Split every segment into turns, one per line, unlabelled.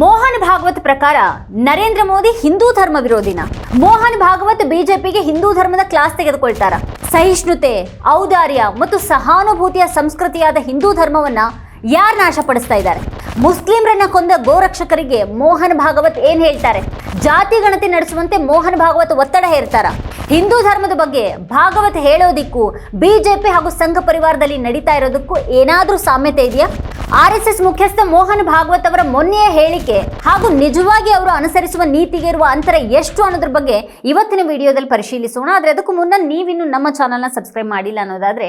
ಮೋಹನ್ ಭಾಗವತ್ ಪ್ರಕಾರ ನರೇಂದ್ರ ಮೋದಿ ಹಿಂದೂ ಧರ್ಮ ವಿರೋಧಿನ. ಮೋಹನ್ ಭಾಗವತ್ ಬಿಜೆಪಿಗೆ ಹಿಂದೂ ಧರ್ಮದ ಕ್ಲಾಸ್ ತೆಗೆದುಕೊಳ್ತಾರ. ಸಹಿಷ್ಣುತೆ, ಔದಾರ್ಯ ಮತ್ತು ಸಹಾನುಭೂತಿಯ ಸಂಸ್ಕೃತಿಯಾದ ಹಿಂದೂ ಧರ್ಮವನ್ನ ಯಾರು ನಾಶಪಡಿಸ್ತಾ ಇದ್ದಾರೆ? ಮುಸ್ಲಿಂರನ್ನ ಕೊಂದ ಗೋರಕ್ಷಕರಿಗೆ ಮೋಹನ್ ಭಾಗವತ್ ಏನ್ ಹೇಳ್ತಾರೆ? ಜಾತಿ ಗಣತಿ ನಡೆಸುವಂತೆ ಮೋಹನ್ ಭಾಗವತ್ ಒತ್ತಡ ಹೇರ್ತಾರ. ಹಿಂದೂ ಧರ್ಮದ ಬಗ್ಗೆ ಭಾಗವತ್ ಹೇಳೋದಿಕ್ಕೂ ಬಿಜೆಪಿ ಹಾಗೂ ಸಂಘ ಪರಿವಾರದಲ್ಲಿ ನಡೀತಾ ಇರೋದಕ್ಕೂ ಏನಾದರೂ ಸಾಮ್ಯತೆ ಇದೆಯಾ? ಆರ್ ಎಸ್ ಎಸ್ ಮುಖ್ಯಸ್ಥ ಮೋಹನ್ ಭಾಗವತ್ ಅವರ ಮೊನ್ನೆಯ ಹೇಳಿಕೆ ಹಾಗೂ ನಿಜವಾಗಿ ಅವರು ಅನುಸರಿಸುವ ನೀತಿಗೆ ಇರುವ ಅಂತರ ಎಷ್ಟು ಅನ್ನೋದ್ರ ಬಗ್ಗೆ ಇವತ್ತಿನ ವಿಡಿಯೋದಲ್ಲಿ ಪರಿಶೀಲಿಸೋಣ. ಆದ್ರೆ ಅದಕ್ಕೂ ಮುನ್ನ ನೀವಿನ್ನು ನಮ್ಮ ಚಾನಲ್ನ ಸಬ್ಸ್ಕ್ರೈಬ್ ಮಾಡಿಲ್ಲ ಅನ್ನೋದಾದ್ರೆ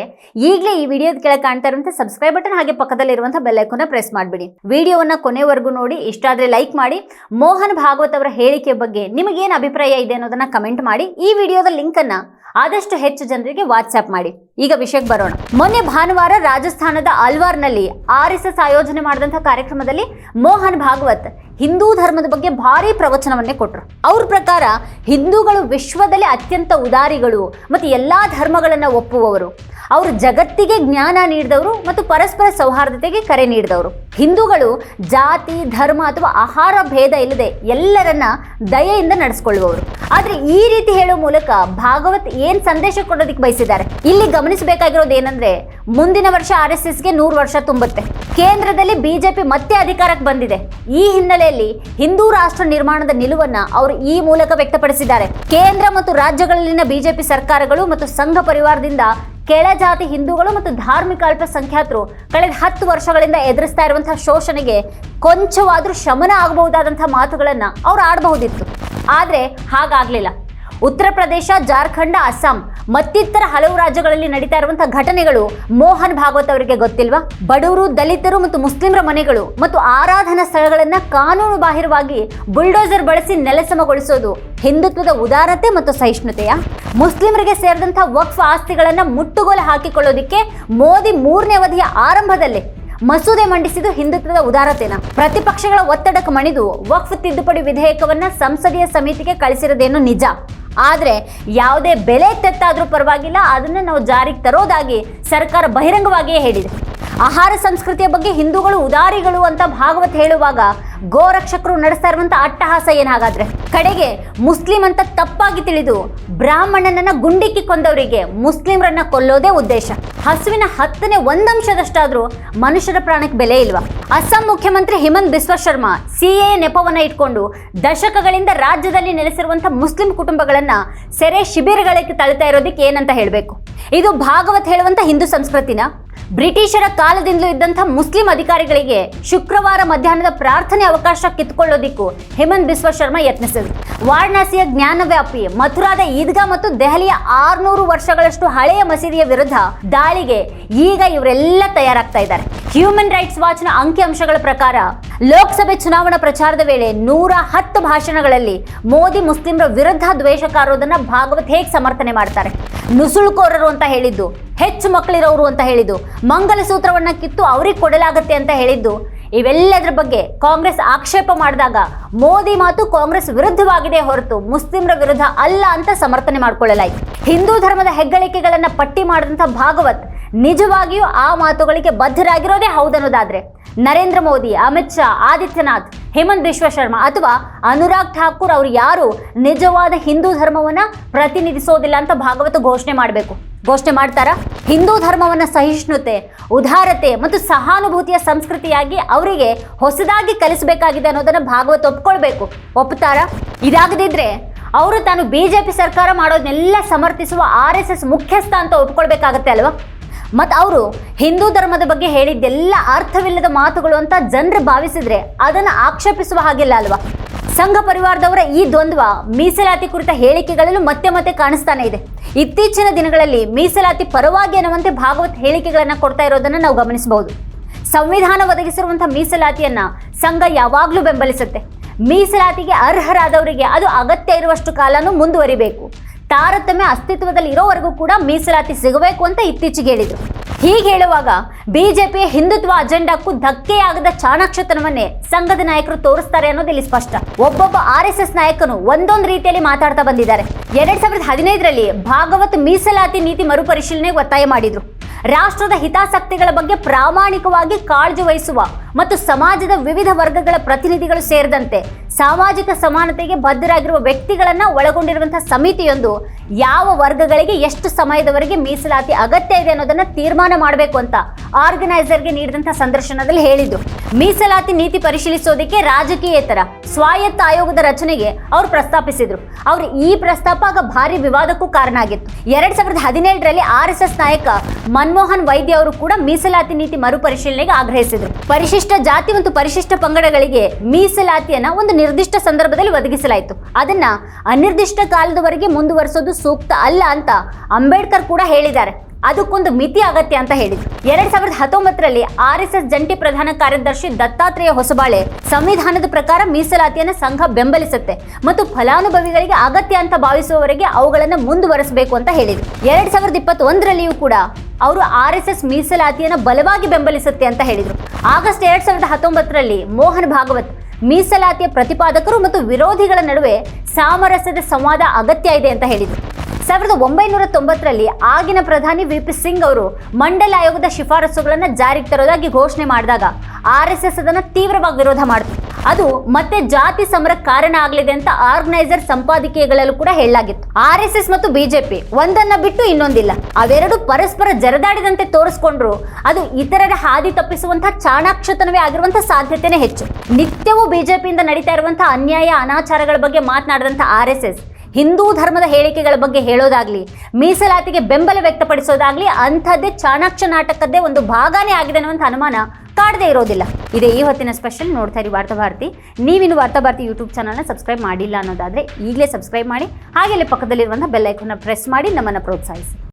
ಈಗಲೇ ಈ ವಿಡಿಯೋದ ಕೆಳಗೆ ಕಾಣ್ತಾ ಇರುವಂತಹ ಸಬ್ಸ್ಕ್ರೈಬ್ ಬಟನ್ ಹಾಗೆ ಪಕ್ಕದಲ್ಲಿರುವಂತಹ ಬೆಲ್ ಐಕಾನ್ನ ಪ್ರೆಸ್ ಮಾಡಿಬಿಡಿ. ವಿಡಿಯೋವನ್ನ ಕೊನೆವರೆಗೂ ನೋಡಿ. ಇಷ್ಟ ಆದ್ರೆ ಲೈಕ್ ಮಾಡಿ. ಮೋಹನ್ ಭಾಗವತ್ ಅವರ ಹೇಳಿಕೆ ಬಗ್ಗೆ ನಿಮಗೇನು ಅಭಿಪ್ರಾಯ ಇದೆ ಅನ್ನೋದನ್ನ ಕಮೆಂಟ್ ಮಾಡಿ. ಈ ವಿಡಿಯೋದ ಲಿಂಕ್ ಅನ್ನ ಆದಷ್ಟು ಹೆಚ್ಚು ಜನರಿಗೆ ವಾಟ್ಸ್ಆಪ್ ಮಾಡಿ. ಈಗ ವಿಷಯಕ್ಕೆ ಬರೋಣ. ಮೊನ್ನೆ ಭಾನುವಾರ ರಾಜಸ್ಥಾನದ ಅಲ್ವಾರ್ನಲ್ಲಿ ಆರ್ ಎಸ್ ಎಸ್ ಆಯೋಜನೆ ಮಾಡಿದಂತಹ ಕಾರ್ಯಕ್ರಮದಲ್ಲಿ ಮೋಹನ್ ಭಾಗವತ್ ಹಿಂದೂ ಧರ್ಮದ ಬಗ್ಗೆ ಭಾರಿ ಪ್ರವಚನವನ್ನೇ ಕೊಟ್ಟರು ಅವ್ರ ಪ್ರಕಾರ ಹಿಂದೂಗಳು ವಿಶ್ವದಲ್ಲಿ ಅತ್ಯಂತ ಉದಾರಿಗಳು ಮತ್ತು ಎಲ್ಲಾ ಧರ್ಮಗಳನ್ನು ಒಪ್ಪುವವರು. ಅವರು ಜಗತ್ತಿಗೆ ಜ್ಞಾನ ನೀಡಿದವರು ಮತ್ತು ಪರಸ್ಪರ ಸೌಹಾರ್ದತೆಗೆ ಕರೆ ನೀಡಿದವರು. ಹಿಂದೂಗಳು ಜಾತಿ, ಧರ್ಮ ಅಥವಾ ಆಹಾರ ಭೇದ ಇಲ್ಲದೆ ಎಲ್ಲರನ್ನ ದಯೆಯಿಂದ ನಡೆಸ್ಕೊಳ್ಳುವವರು. ಆದ್ರೆ ಈ ರೀತಿ ಹೇಳುವ ಮೂಲಕ ಭಾಗವತ್ ಏನ್ ಸಂದೇಶ ಕೊಡೋದಕ್ಕೆ ಬಯಸಿದ್ದಾರೆ? ಇಲ್ಲಿ ಗಮನಿಸಬೇಕಾಗಿರೋದು ಏನಂದ್ರೆ, ಮುಂದಿನ ವರ್ಷ ಆರ್ ಎಸ್ ಎಸ್ಗೆ ನೂರು ವರ್ಷ ತುಂಬುತ್ತೆ. ಕೇಂದ್ರದಲ್ಲಿ ಬಿಜೆಪಿ ಮತ್ತೆ ಅಧಿಕಾರಕ್ಕೆ ಬಂದಿದೆ. ಈ ಹಿನ್ನೆಲೆಯಲ್ಲಿ ಹಿಂದೂ ರಾಷ್ಟ್ರ ನಿರ್ಮಾಣದ ನಿಲುವನ್ನ ಅವರು ಈ ಮೂಲಕ ವ್ಯಕ್ತಪಡಿಸಿದ್ದಾರೆ. ಕೇಂದ್ರ ಮತ್ತು ರಾಜ್ಯಗಳಲ್ಲಿನ ಬಿಜೆಪಿ ಸರ್ಕಾರಗಳು ಮತ್ತು ಸಂಘ ಪರಿವಾರದಿಂದ ಕೆಳಜಾತಿ ಹಿಂದೂಗಳು ಮತ್ತು ಧಾರ್ಮಿಕ ಅಲ್ಪಸಂಖ್ಯಾತರು ಕಳೆದ ಹತ್ತು ವರ್ಷಗಳಿಂದ ಎದುರಿಸ್ತಾ ಇರುವಂತಹ ಶೋಷಣೆಗೆ ಕೊಂಚವಾದರೂ ಶಮನ ಆಗಬಹುದಾದಂತಹ ಮಾತುಗಳನ್ನ ಅವ್ರು ಆಡಬಹುದಿತ್ತು. ಆದರೆ ಹಾಗಾಗಲಿಲ್ಲ. ಉತ್ತರ ಪ್ರದೇಶ, ಜಾರ್ಖಂಡ, ಅಸ್ಸಾಂ ಮತ್ತಿತರ ಹಲವು ರಾಜ್ಯಗಳಲ್ಲಿ ನಡೀತಾ ಇರುವಂತಹ ಘಟನೆಗಳು ಮೋಹನ್ ಭಾಗವತ್ ಅವರಿಗೆ ಗೊತ್ತಿಲ್ವಾ? ಬಡವರು, ದಲಿತರು ಮತ್ತು ಮುಸ್ಲಿಮರ ಮನೆಗಳು ಮತ್ತು ಆರಾಧನಾ ಸ್ಥಳಗಳನ್ನ ಕಾನೂನು ಬಾಹಿರವಾಗಿ ಬುಲ್ಡೋಸರ್ ಬಳಸಿ ನೆಲಸಮಗೊಳಿಸೋದು ಹಿಂದುತ್ವದ ಉದಾರತೆ ಮತ್ತು ಸಹಿಷ್ಣುತೆಯ? ಮುಸ್ಲಿಮರಿಗೆ ಸೇರಿದಂತಹ ವಕ್ಫ್ ಆಸ್ತಿಗಳನ್ನ ಮುಟ್ಟುಗೋಲು ಹಾಕಿಕೊಳ್ಳೋದಿಕ್ಕೆ ಮೋದಿ ಮೂರನೇ ಅವಧಿಯ ಆರಂಭದಲ್ಲೇ ಮಸೂದೆ ಮಂಡಿಸಿದ್ದು ಹಿಂದುತ್ವದ ಉದಾರತೆನ? ಪ್ರತಿಪಕ್ಷಗಳ ಒತ್ತಡಕ್ಕೆ ಮಣಿದು ವಕ್ಫ್ ತಿದ್ದುಪಡಿ ವಿಧೇಯಕವನ್ನ ಸಂಸದೀಯ ಸಮಿತಿಗೆ ಕಳಿಸಿರೋದೇನು ನಿಜ? ಆದ್ರೆ ಯಾವುದೇ ಬೆಲೆ ತೆತ್ತಾದರೂ ಪರವಾಗಿಲ್ಲ ಅದನ್ನು ನಾವು ಜಾರಿಗೆ ತರೋದಾಗಿ ಸರ್ಕಾರ ಬಹಿರಂಗವಾಗಿಯೇ ಹೇಳಿದೆ. ಆಹಾರ ಸಂಸ್ಕೃತಿಯ ಬಗ್ಗೆ ಹಿಂದೂಗಳು ಉದಾರಿಗಳು ಅಂತ ಭಾಗವತ್ ಹೇಳುವಾಗ ಗೋರಕ್ಷಕರು ನಡೆಸ್ತಾ ಇರುವಂತ ಅಟ್ಟಹಾಸ ಏನಾಗಾದ್ರೆ? ಕಡೆಗೆ ಮುಸ್ಲಿಂ ಅಂತ ತಪ್ಪಾಗಿ ತಿಳಿದು ಬ್ರಾಹ್ಮಣನನ್ನ ಗುಂಡಿಕ್ಕಿ ಕೊಂದವರಿಗೆ ಮುಸ್ಲಿಮರನ್ನ ಕೊಲ್ಲೋದೇ ಉದ್ದೇಶ. ಹಸುವಿನ ಹತ್ತನೇ ಒಂದಂಶದಷ್ಟಾದ್ರೂ ಮನುಷ್ಯರ ಪ್ರಾಣಕ್ಕೆ ಬೆಲೆ ಇಲ್ವಾ? ಅಸ್ಸಾಂ ಮುಖ್ಯಮಂತ್ರಿ ಹಿಮಂತ್ ಬಿಸ್ವ ಶರ್ಮಾ ಸಿಎ ನೆಪವನ್ನ ಇಟ್ಕೊಂಡು ದಶಕಗಳಿಂದ ರಾಜ್ಯದಲ್ಲಿ ನೆಲೆಸಿರುವಂತಹ ಮುಸ್ಲಿಂ ಕುಟುಂಬಗಳನ್ನ ಸೆರೆ ಶಿಬಿರಗಳಿಗೆ ತಳ್ತಾ ಇರೋದಕ್ಕೆ ಏನಂತ ಹೇಳಬೇಕು? ಇದು ಭಾಗವತ್ ಹೇಳುವಂತ ಹಿಂದೂ ಸಂಸ್ಕೃತಿನ ಬ್ರಿಟಿಷರ ಕಾಲದಿಂದಲೂ ಇದ್ದಂಥ ಮುಸ್ಲಿಂ ಅಧಿಕಾರಿಗಳಿಗೆ ಶುಕ್ರವಾರ ಮಧ್ಯಾಹ್ನದ ಪ್ರಾರ್ಥನೆ ಅವಕಾಶ ಕಿತ್ಕೊಳ್ಳೋದಿಕ್ಕೂ ಹೇಮಂತ್ ಬಿಸ್ವ ಶರ್ಮಾ ಯತ್ನಿಸಿದ್ರು. ವಾರಣಾಸಿಯ ಜ್ಞಾನವ್ಯಾಪಿ ಮಥುರಾದ ಈದ್ಗಾ ಮತ್ತು ದೆಹಲಿಯ ಆರ್ನೂರು ವರ್ಷಗಳಷ್ಟು ಹಳೆಯ ಮಸೀದಿಯ ವಿರುದ್ಧ ದಾಳಿಗೆ ಈಗ ಇವರೆಲ್ಲ ತಯಾರಾಗ್ತಾ ಇದ್ದಾರೆ. ಹ್ಯೂಮನ್ ರೈಟ್ಸ್ ವಾಚ್ನ ಅಂಕಿಅಂಶಗಳ ಪ್ರಕಾರ, ಲೋಕಸಭೆ ಚುನಾವಣಾ ಪ್ರಚಾರದ ವೇಳೆ ನೂರ ಹತ್ತು ಭಾಷಣಗಳಲ್ಲಿ ಮೋದಿ ಮುಸ್ಲಿಮರ ವಿರುದ್ಧ ದ್ವೇಷ ಕಾರೋದನ್ನ ಭಾಗವತ್ ಹೇಗೆ ಸಮರ್ಥನೆ ಮಾಡ್ತಾರೆ? ನುಸುಳುಕೋರರು ಅಂತ ಹೇಳಿದ್ದು, ಹೆಚ್ಚು ಮಕ್ಕಳಿರೋರು ಅಂತ ಹೇಳಿದ್ದು, ಮಂಗಲಸೂತ್ರವನ್ನ ಕಿತ್ತು ಅವ್ರಿಗೆ ಕೊಡಲಾಗತ್ತೆ ಅಂತ ಹೇಳಿದ್ದು ಇವೆಲ್ಲದರ ಬಗ್ಗೆ ಕಾಂಗ್ರೆಸ್ ಆಕ್ಷೇಪ ಮಾಡಿದಾಗ ಮೋದಿ ಮಾತು ಕಾಂಗ್ರೆಸ್ ವಿರುದ್ಧವಾಗಿದೆ ಹೊರತು ಮುಸ್ಲಿಮರ ವಿರುದ್ಧ ಅಲ್ಲ ಅಂತ ಸಮರ್ಥನೆ ಮಾಡಿಕೊಳ್ಳಲಾಯಿತು. ಹಿಂದೂ ಧರ್ಮದ ಹೆಗ್ಗಳಿಕೆಗಳನ್ನು ಪಟ್ಟಿ ಮಾಡಿದಂಥ ಭಾಗವತ್ ನಿಜವಾಗಿಯೂ ಆ ಮಾತುಗಳಿಗೆ ಬದ್ಧರಾಗಿರೋದೇ ಹೌದನ್ನೋದಾದರೆ ನರೇಂದ್ರ ಮೋದಿ, ಅಮಿತ್ ಶಾ, ಆದಿತ್ಯನಾಥ್, ಹೇಮಂತ್ ಬಿಶ್ವ ಶರ್ಮಾ ಅಥವಾ ಅನುರಾಗ್ ಠಾಕೂರ್ ಅವರು ಯಾರು ನಿಜವಾದ ಹಿಂದೂ ಧರ್ಮವನ್ನು ಪ್ರತಿನಿಧಿಸೋದಿಲ್ಲ ಅಂತ ಭಾಗವತ್ ಘೋಷಣೆ ಮಾಡಬೇಕು. ಘೋಷಣೆ ಮಾಡ್ತಾರಾ? ಹಿಂದೂ ಧರ್ಮವನ್ನ ಸಹಿಷ್ಣುತೆ, ಉದಾರತೆ ಮತ್ತು ಸಹಾನುಭೂತಿಯ ಸಂಸ್ಕೃತಿಯಾಗಿ ಅವರಿಗೆ ಹೊಸದಾಗಿ ಕಲಿಸಬೇಕಾಗಿದೆ ಅನ್ನೋದನ್ನ ಭಾಗವತ್ ಒಪ್ಕೊಳ್ಬೇಕು. ಒಪ್ತಾರಾ? ಇದಾಗದಿದ್ರೆ ಅವರು ತಾನು ಬಿ ಜೆ ಪಿ ಸರ್ಕಾರ ಮಾಡೋದನ್ನೆಲ್ಲ ಸಮರ್ಥಿಸುವ ಆರ್ ಎಸ್ ಎಸ್ ಮುಖ್ಯಸ್ಥ ಅಂತ ಒಪ್ಕೊಳ್ಬೇಕಾಗತ್ತೆ ಅಲ್ವಾ? ಮತ್ತು ಅವರು ಹಿಂದೂ ಧರ್ಮದ ಬಗ್ಗೆ ಹೇಳಿದ್ದೆಲ್ಲ ಅರ್ಥವಿಲ್ಲದ ಮಾತುಗಳು ಅಂತ ಜನರು ಭಾವಿಸಿದ್ರೆ ಅದನ್ನು ಆಕ್ಷೇಪಿಸುವ ಹಾಗಿಲ್ಲ ಅಲ್ವಾ? ಸಂಘ ಪರಿವಾರದವರ ಈ ದ್ವಂದ್ವ ಮೀಸಲಾತಿ ಕುರಿತ ಹೇಳಿಕೆಗಳಲ್ಲೂ ಮತ್ತೆ ಮತ್ತೆ ಕಾಣಿಸ್ತಾನೆ ಇದೆ. ಇತ್ತೀಚಿನ ದಿನಗಳಲ್ಲಿ ಮೀಸಲಾತಿ ಪರವಾಗಿ ಅನ್ನುವಂತೆ ಭಾಗವತ್ ಹೇಳಿಕೆಗಳನ್ನು ಕೊಡ್ತಾ ಇರೋದನ್ನು ನಾವು ಗಮನಿಸಬಹುದು. ಸಂವಿಧಾನ ಒದಗಿಸಿರುವಂತಹ ಮೀಸಲಾತಿಯನ್ನ ಸಂಘ ಯಾವಾಗಲೂ ಬೆಂಬಲಿಸುತ್ತೆ. ಮೀಸಲಾತಿಗೆ ಅರ್ಹರಾದವರಿಗೆ ಅದು ಅಗತ್ಯ ಇರುವಷ್ಟು ಕಾಲನೂ ಮುಂದುವರಿಬೇಕು. ತಾರತಮ್ಯ ಅಸ್ತಿತ್ವದಲ್ಲಿ ಇರೋವರೆಗೂ ಕೂಡ ಮೀಸಲಾತಿ ಸಿಗಬೇಕು ಅಂತ ಇತ್ತೀಚೆಗೆ ಹೇಳಿದರು. ಹೀಗೆ ಹೇಳುವಾಗ ಬಿಜೆಪಿಯ ಹಿಂದುತ್ವ ಅಜೆಂಡಾಕ್ಕೂ ಧಕ್ಕೆಯಾಗದ ಚಾಣಾಕ್ಷತನವನ್ನೇ ಸಂಘದ ನಾಯಕರು ತೋರಿಸ್ತಾರೆ ಅನ್ನೋದು ಇಲ್ಲಿ ಸ್ಪಷ್ಟ. ಒಬ್ಬೊಬ್ಬ ಆರ್ ಎಸ್ ಎಸ್ ನಾಯಕನು ಒಂದೊಂದು ರೀತಿಯಲ್ಲಿ ಮಾತಾಡ್ತಾ ಬಂದಿದ್ದಾರೆ. ಎರಡ್ ಸಾವಿರದ ಹದಿನೈದರಲ್ಲಿ ಭಾಗವತ್ ಮೀಸಲಾತಿ ನೀತಿ ಮರುಪರಿಶೀಲನೆಗೆ ಒತ್ತಾಯ ಮಾಡಿದ್ರು. ರಾಷ್ಟ್ರದ ಹಿತಾಸಕ್ತಿಗಳ ಬಗ್ಗೆ ಪ್ರಾಮಾಣಿಕವಾಗಿ ಕಾಳಜಿ ವಹಿಸುವ ಮತ್ತು ಸಮಾಜದ ವಿವಿಧ ವರ್ಗಗಳ ಪ್ರತಿನಿಧಿಗಳು ಸೇರಿದಂತೆ ಸಾಮಾಜಿಕ ಸಮಾನತೆಗೆ ಬದ್ಧರಾಗಿರುವ ವ್ಯಕ್ತಿಗಳನ್ನ ಒಳಗೊಂಡಿರುವಂತಹ ಸಮಿತಿಯೊಂದು ಯಾವ ವರ್ಗಗಳಿಗೆ ಎಷ್ಟು ಸಮಯದವರೆಗೆ ಮೀಸಲಾತಿ ಅಗತ್ಯ ಇದೆ ಅನ್ನೋದನ್ನ ತೀರ್ಮಾನ ಮಾಡಬೇಕು ಅಂತ ಆರ್ಗನೈಸರ್ಗೆ ನೀಡಿದಂತಹ ಸಂದರ್ಶನದಲ್ಲಿ ಹೇಳಿದ್ದು. ಮೀಸಲಾತಿ ನೀತಿ ಪರಿಶೀಲಿಸೋದಕ್ಕೆ ರಾಜಕೀಯೇತರ, ಸ್ವಾಯತ್ತ ಆಯೋಗದ ರಚನೆಗೆ ಅವರು ಪ್ರಸ್ತಾಪಿಸಿದ್ರು. ಅವರು ಈ ಪ್ರಸ್ತಾಪ ಆಗ ಭಾರಿ ವಿವಾದಕ್ಕೂ ಕಾರಣ ಆಗಿತ್ತು. ಎರಡ್ ಸಾವಿರದ ಹದಿನೇಳರಲ್ಲಿ ಆರ್ ಎಸ್ ಎಸ್ ನಾಯಕ ಮನಮೋಹನ್ ವೈದ್ಯ ಅವರು ಕೂಡ ಮೀಸಲಾತಿ ನೀತಿ ಮರುಪರಿಶೀಲನೆಗೆ ಆಗ್ರಹಿಸಿದ್ರು. ಪರಿಶಿಷ್ಟ ಜಾತಿ ಮತ್ತು ಪರಿಶಿಷ್ಟ ಪಂಗಡಗಳಿಗೆ ಮೀಸಲಾತಿಯನ್ನ ಒಂದು ನಿರ್ದಿಷ್ಟ ಸಂದರ್ಭದಲ್ಲಿ ಒದಗಿಸಲಾಯಿತು. ಅದನ್ನ ಅನಿರ್ದಿಷ್ಟ ಕಾಲದವರೆಗೆ ಮುಂದುವರಿಸೋದು ಸೂಕ್ತ ಅಲ್ಲ ಅಂತ ಅಂಬೇಡ್ಕರ್ ಕೂಡ ಹೇಳಿದ್ದಾರೆ. ಅದಕ್ಕೊಂದು ಮಿತಿ ಅಗತ್ಯ ಅಂತ ಹೇಳಿದ್ರು. ಎರಡ್ ಸಾವಿರದ ಹತ್ತೊಂಬತ್ತರಲ್ಲಿ ಆರ್ ಎಸ್ ಎಸ್ ಜಂಟಿ ಪ್ರಧಾನ ಕಾರ್ಯದರ್ಶಿ ದತ್ತಾತ್ರೇಯ ಹೊಸಬಾಳೆ ಸಂವಿಧಾನದ ಪ್ರಕಾರ ಮೀಸಲಾತಿಯನ್ನು ಸಂಘ ಬೆಂಬಲಿಸುತ್ತೆ ಮತ್ತು ಫಲಾನುಭವಿಗಳಿಗೆ ಅಗತ್ಯ ಅಂತ ಭಾವಿಸುವವರೆಗೆ ಅವುಗಳನ್ನು ಮುಂದುವರಿಸಬೇಕು ಅಂತ ಹೇಳಿದ್ರು. ಎರಡ್ ಸಾವಿರದ ಇಪ್ಪತ್ತೊಂದರಲ್ಲಿಯೂ ಕೂಡ ಅವರು ಆರ್ ಎಸ್ ಎಸ್ ಮೀಸಲಾತಿಯನ್ನು ಬಲವಾಗಿ ಬೆಂಬಲಿಸುತ್ತೆ ಅಂತ ಹೇಳಿದ್ರು. ಆಗಸ್ಟ್ ಎರಡ್ ಸಾವಿರದ ಹತ್ತೊಂಬತ್ತರಲ್ಲಿ ಮೋಹನ್ ಭಾಗವತ್ ಮೀಸಲಾತಿಯ ಪ್ರತಿಪಾದಕರು ಮತ್ತು ವಿರೋಧಿಗಳ ನಡುವೆ ಸಾಮರಸ್ಯದ ಸಂವಾದ ಅಗತ್ಯ ಇದೆ ಅಂತ ಹೇಳಿದರು. ಸಾವಿರದ ಒಂಬೈನೂರ ತೊಂಬತ್ತರಲ್ಲಿ ಆಗಿನ ಪ್ರಧಾನಿ ವಿ ಪಿ ಸಿಂಗ್ ಅವರು ಮಂಡಲ ಆಯೋಗದ ಶಿಫಾರಸುಗಳನ್ನು ಜಾರಿಗೆ ತರೋದಾಗಿ ಘೋಷಣೆ ಮಾಡಿದಾಗ ಆರ್ ಎಸ್ ಎಸ್ ಅದನ್ನು ತೀವ್ರವಾಗಿ ವಿರೋಧ ಮಾಡಿತು. ಅದು ಮತ್ತೆ ಜಾತಿ ಸಮರ ಕಾರಣ ಆಗಲಿದೆ ಅಂತ ಆರ್ಗನೈಸರ್ ಸಂಪಾದಕೀಯಗಳಲ್ಲೂ ಕೂಡ ಹೇಳಲಾಗಿತ್ತು. ಆರ್ ಎಸ್ ಎಸ್ ಮತ್ತು ಬಿಜೆಪಿ ಒಂದನ್ನ ಬಿಟ್ಟು ಇನ್ನೊಂದಿಲ್ಲ. ಅವೆರಡು ಪರಸ್ಪರ ಜರದಾಡಿದಂತೆ ತೋರಿಸ್ಕೊಂಡ್ರು ಅದು ಇತರರ ಹಾದಿ ತಪ್ಪಿಸುವಂತಹ ಚಾಣಾಕ್ಷತನವೇ ಆಗಿರುವಂತಹ ಸಾಧ್ಯತೆನೇ ಹೆಚ್ಚು. ನಿತ್ಯವೂ ಬಿಜೆಪಿಯಿಂದ ನಡೀತಾ ಇರುವಂತಹ ಅನ್ಯಾಯ, ಅನಾಚಾರಗಳ ಬಗ್ಗೆ ಮಾತನಾಡಿದಂತಹ ಆರ್ ಎಸ್ ಎಸ್ ಹಿಂದೂ ಧರ್ಮದ ಹೇಳಿಕೆಗಳ ಬಗ್ಗೆ ಹೇಳೋದಾಗ್ಲಿ, ಮೀಸಲಾತಿಗೆ ಬೆಂಬಲ ವ್ಯಕ್ತಪಡಿಸೋದಾಗ್ಲಿ, ಅಂಥದ್ದೇ ಚಾಣಾಕ್ಷ ನಾಟಕದ್ದೇ ಒಂದು ಭಾಗನೇ ಆಗಿದೆ ಅನ್ನುವಂಥ ಅನುಮಾನ ಕಾಡದೇ ಇರೋದಿಲ್ಲ. ಇದೇ ಈ ಹೊತ್ತಿನ ಸ್ಪೆಷಲ್ ನೋಡ್ತಾ ಇರಿ ವಾರ್ತಾ ಭಾರತಿ. ನೀವಿನ್ನು ವಾರ್ತಾ ಭಾರತಿ ಯೂಟ್ಯೂಬ್ ಚಾನಲ್ನ ಸಬ್ಸ್ಕ್ರೈಬ್ ಮಾಡಿಲ್ಲ ಅನ್ನೋದಾದರೆ ಈಗಲೇ ಸಬ್ಸ್ಕ್ರೈಬ್ ಮಾಡಿ ಹಾಗೆಲ್ಲೇ ಪಕ್ಕದಲ್ಲಿರುವಂಥ ಬೆಲ್ಲೈಕನ್ನ ಪ್ರೆಸ್ ಮಾಡಿ ನಮ್ಮನ್ನು ಪ್ರೋತ್ಸಾಹಿಸಿ.